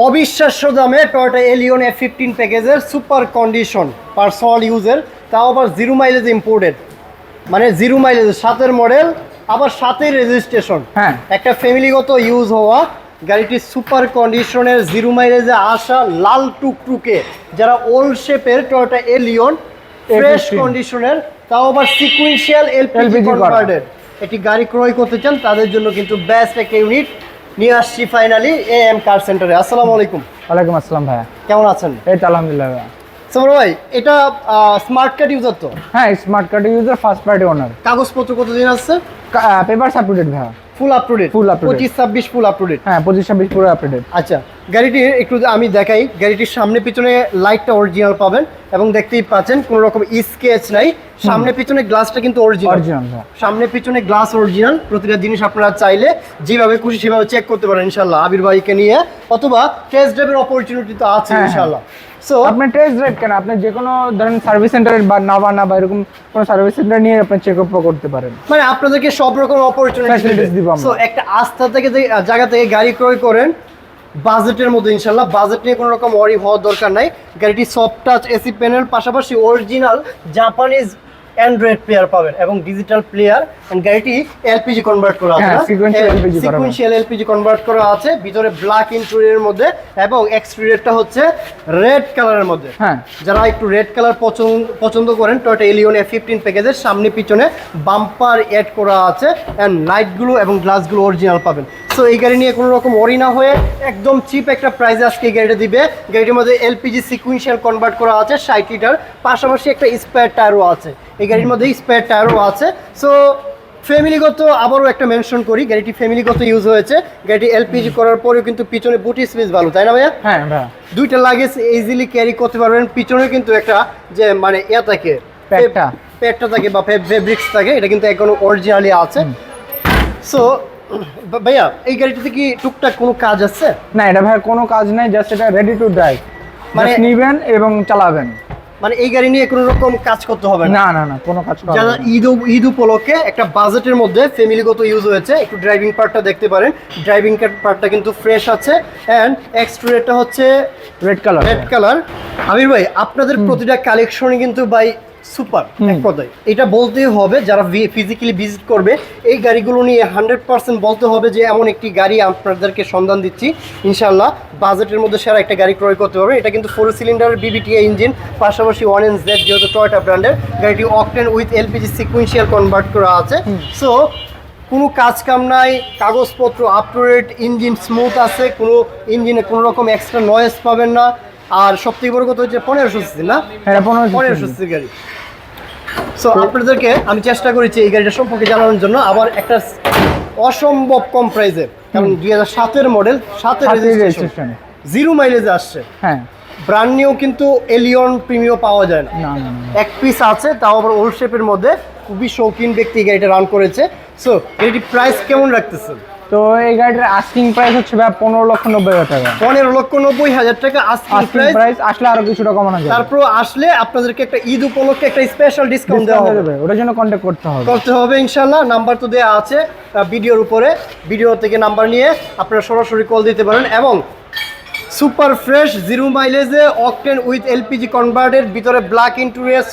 অবিশ্বাস্য দামে Toyota Allion F fifteen প্যাকেজের সুপার কন্ডিশন পার্সোনাল ইউজের তাও আবার জিরো মাইলেজ ইম্পোর্টেড মানে জিরো মাইলেজ সাতের মডেল আবার সাতের রেজিস্ট্রেশন হ্যাঁ। একটা ফ্যামিলিগত ইউজ হওয়া গাড়িটি সুপার কন্ডিশনের জিরো মাইলেজে আসা লাল টুকটুকে। যারা ওল্ড শেপের টয়টা এলিয়ন ফ্রেশ কন্ডিশনের তাও আবার সিকুয়েন্সিয়াল এলপিজি কনভার্টেড একটি গাড়ি ক্রয় করতে চান তাদের জন্য কিন্তু বেস্ট একটা ইউনিট নিয়ে আসছি ফাইনালি এ এম কার সেন্টারে আসসালামু আলাইকুম। ওয়ালাইকুম আসসালাম ভাইয়া। কেমন আছেন? এই তো আলহামদুলিল্লাহ ভাইয়া। সমর ভাই এটা স্মার্ট কার্ড ইউজার তো? হ্যাঁ smart card user first party owner কাগজপত্র কতদিন আসছে পেপার সাপোর্টেড ভাইয়া। ফুল আপডেট ফুল আপডেট পঁচিশ ছাব্বিশ ফুল আপডেট হ্যাঁ পঁচিশ ছাব্বিশ পুরো আপডেট আচ্ছা। গাড়িটির একটু আমি দেখাই। গাড়িটির সামনে পিছনে লাইটটা অরিজিনাল পাবেন এবং দেখতেই পাচ্ছেন কোনো রকম স্কেচ নাই। সামনে পিছনে গ্লাসটা কিন্তু অরিজিনাল অরিজিনাল ভাইয়া সামনে পিছনে গ্লাস অরিজিনাল প্রতিটা জিনিস আপনারা চাইলে যেভাবে খুশি সেভাবে চেক করতে পারেন ইনশাল্লাহ আবির ভাইকে নিয়ে অথবা টেস্ট ড্রাইভের অপরচুনিটি তো আছে হ্যাঁ, হ্যাঁ। ইনশাল্লাহ সো আপনি টেস্ট ড্রাইভ কেন? আপনি যে কোনো ধরেন সার্ভিস সেন্টারে বা নাভানা বা এরকম কোনো সার্ভিস সেন্টার নিয়ে আপনি চেক আপ করতে পারেন। মানে আপনাদেরকে সব রকম অপরচুনিটি দিব। আমরা। সো একটা আস্থা থেকে যে জায়গা থেকে গাড়ি ক্রয় করেন বাজেটের মধ্যে ইনশাল্লাহ বাজেট নিয়ে কোনো রকম ওয়ারি হওয়ার দরকার নাই। গাড়িটি সফট টাচ এসি প্যানেল পাশাপাশি অরিজিনাল জাপানিজ অ্যান্ড্রয়েড প্লেয়ার পাবেন এবং ডিজিটাল প্লেয়ার গাড়িটি এলপিজি কনভার্ট করা আছে। সিকুয়েন্সিয়াল এলপিজি কনভার্ট করা আছে। ভিতরে ব্ল্যাক ইন্টেরিয়রের মধ্যে এবং এক্সটেরিয়রটা হচ্ছে রেড কালারের মধ্যে। হ্যাঁ। যারা একটু রেড কালার পছন্দ পছন্দ করেন টয়টা এলিয়ন এফ ফিফটিন প্যাকেজের সামনে পিছনে বাম্পার অ্যাড করা আছে অ্যান্ড লাইটগুলো এবং গ্লাসগুলো অরিজিনাল পাবেন। সো এই গাড়ি নিয়ে কোনো রকম ওরি না হয়ে একদম চিপ একটা প্রাইসে আজকে এই গাড়িটা দিবে। গাড়িটির মধ্যে এলপিজি সিকুয়েন্সিয়াল কনভার্ট করা আছে ষাট লিটার পাশাপাশি একটা স্পেয়ার টায়ারও আছে। এই গাড়ির মধ্যে স্পেয়ার টায়ারও আছে। সো ফ্যামিলিগত আবারও একটা মেনশন করি গাড়িটি ফ্যামিলিগত ইউজ হয়েছে। গাড়িটি এলপিজি করার পরেও কিন্তু পিছনে বুটি স্পেস ভালো তাই না ভাইয়া? হ্যাঁ দুইটা লাগেজ ইজিলি ক্যারি করতে পারবেন। পিছনে কিন্তু একটা যে মানে ইয়া থাকে প্যাডটা। প্যাডটা থাকে বা ফেব্রিক্স থাকে এটা কিন্তু এখনও অরিজিনালি আছে। সো ভাইয়া এই গাড়িটাতে কি টুকটাক কোনো কাজ আছে? না এটা ভাইয়া কোনো কাজ নাই জাস্ট এটা রেডি টু ড্রাইভ মানে নিবেন এবং চালাবেন। মানে এই গাড়ি নিয়ে কোনো রকম কাজ করতে হবে না? না না কোনো কাজ করা যারা। ঈদ ঈদ উপলক্ষে একটা বাজেটের মধ্যে ফ্যামিলিগত ইউজ হয়েছে একটু ড্রাইভিং পার্টটা দেখতে পারেন। ড্রাইভিং পার্টটা কিন্তু ফ্রেশ আছে অ্যান্ড এক্সট্রিয়ারটা হচ্ছে red colour red colour Amir ভাই আপনাদের প্রতিটা কালেকশনই কিন্তু ভাই সুপার এক কথায় এটা বলতেই হবে যারা ফিজিক্যালি ভিজিট করবে এই গাড়িগুলো নিয়ে হান্ড্রেড পার্সেন্ট বলতে হবে যে এমন একটি গাড়ি আপনাদেরকে সন্ধান দিচ্ছি। ইনশাল্লাহ বাজেটের মধ্যে সেরা একটা গাড়ি ক্রয় করতে পারবে। এটা কিন্তু ফোর সিলিন্ডার বিবিটি ইঞ্জিন পাশাপাশি ওয়ান এন জেড যেহেতু টয়টা ব্র্যান্ডের গাড়িটি octane with LPG sequential convert করা আছে। সো কোনো কাজ কাম নাই কাগজপত্র up to date engine smooth আছে কোনো ইঞ্জিনে কোনো রকম এক্সট্রা নয়েজ পাবেন না। আর সব থেকে বড় কথা হচ্ছে পনেরোশো সিসি না? হ্যাঁ 1500 পনেরোশো সিসি। গাড়ি। সো আপনাদেরকে আমি চেষ্টা করেছি এই গাড়িটা সম্পর্কে জানানোর জন্য। আবার একটা অসম্ভব কম প্রাইসে কারণ দুই হাজার সাতের মডেল সাতের রেজিস্ট্রেশন জিরো মাইলেজে আসছে। হ্যাঁ। ব্র্যান্ড নিউ কিন্তু এলিয়ন প্রিমিও পাওয়া যায় না। এক পিস আছে তাও আবার ওল্ড শেপের মধ্যে। খুবই শৌখিন ব্যক্তি গাড়িটা রান করেছে। সো গাড়িটি প্রাইস কেমন রাখতেছেন? তো এই গাড়িটার আস্কিং প্রাইস হচ্ছে ভাই পনেরো লক্ষ নব্বই হাজার টাকা। পনেরো লক্ষ নব্বই হাজার টাকা আস্কিং প্রাইস আসলে আরও কিছুটা কমানো যাবে। তারপর আসলে আপনাদেরকে একটা ঈদ উপলক্ষে একটা স্পেশাল ডিসকাউন্ট দেওয়া হবে। ওটার জন্য কন্ট্যাক্ট করতে হবে। করতে হবে ইনশাল্লাহ নাম্বার তো দেওয়া আছে ভিডিওর উপরে। ভিডিও থেকে নাম্বার নিয়ে আপনারা সরাসরি কল দিতে পারেন এবং সুপার ফ্রেশ জিরো মাইলেজে অকটেন উইথ এলপিজি কনভার্টের ভিতরে ব্ল্যাক ইন্টুরিয়ার